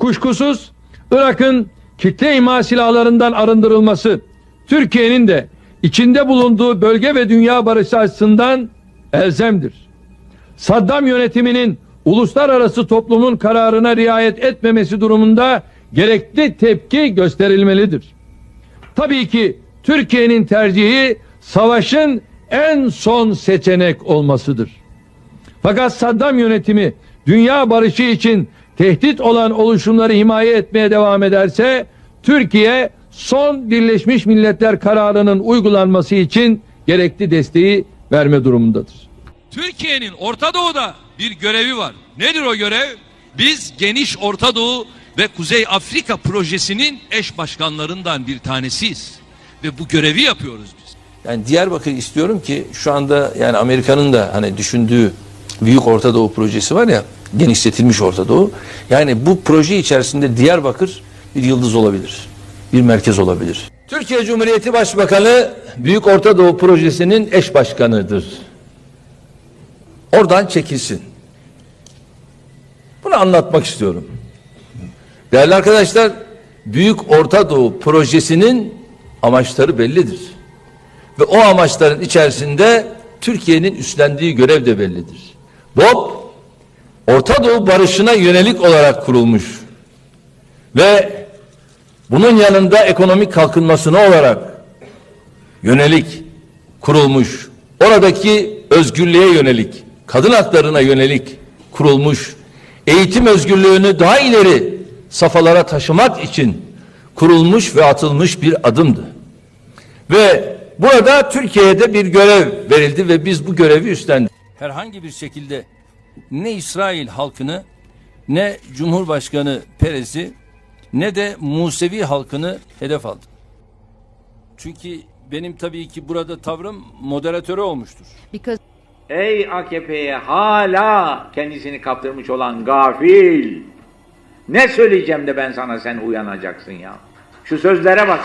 Kuşkusuz Irak'ın kitle imha silahlarından arındırılması Türkiye'nin de içinde bulunduğu bölge ve dünya barışı açısından elzemdir. Saddam yönetiminin uluslararası toplumun kararına riayet etmemesi durumunda gerekli tepki gösterilmelidir. Tabii ki Türkiye'nin tercihi savaşın en son seçenek olmasıdır. Fakat Saddam yönetimi dünya barışı için tehdit olan oluşumları himaye etmeye devam ederse Türkiye son Birleşmiş Milletler kararının uygulanması için gerekli desteği verme durumundadır. Türkiye'nin Orta Doğu'da bir görevi var. Nedir o görev? Biz geniş Orta Doğu ve Kuzey Afrika projesinin eş başkanlarından bir tanesiyiz. Ve bu görevi yapıyoruz biz. Yani Diyarbakır istiyorum ki şu anda yani Amerika'nın da hani düşündüğü Büyük Orta Doğu projesi var ya genişletilmiş Orta Doğu. Yani bu proje içerisinde Diyarbakır bir yıldız olabilir. Bir merkez olabilir. Türkiye Cumhuriyeti Başbakanı Büyük Orta Doğu projesinin eş başkanıdır. Oradan çekilsin. Bunu anlatmak istiyorum. Değerli arkadaşlar, Büyük Orta Doğu projesinin amaçları bellidir. Ve o amaçların içerisinde Türkiye'nin üstlendiği görev de bellidir. BOP, Orta Doğu barışına yönelik olarak kurulmuş ve bunun yanında ekonomik kalkınmasına olarak yönelik kurulmuş, oradaki özgürlüğe yönelik, kadın haklarına yönelik kurulmuş, eğitim özgürlüğünü daha ileri safhalara taşımak için kurulmuş ve atılmış bir adımdı. Ve burada Türkiye'de bir görev verildi ve biz bu görevi üstlendik. Herhangi bir şekilde ne İsrail halkını ne Cumhurbaşkanı Perez'i ne de Musevi halkını hedef aldı. Çünkü benim tabii ki burada tavrım moderatörü olmuştur. because Ey AKP'ye hala kendisini kaptırmış olan gafil. Ne söyleyeceğim de ben sana sen uyanacaksın ya. Şu sözlere bak.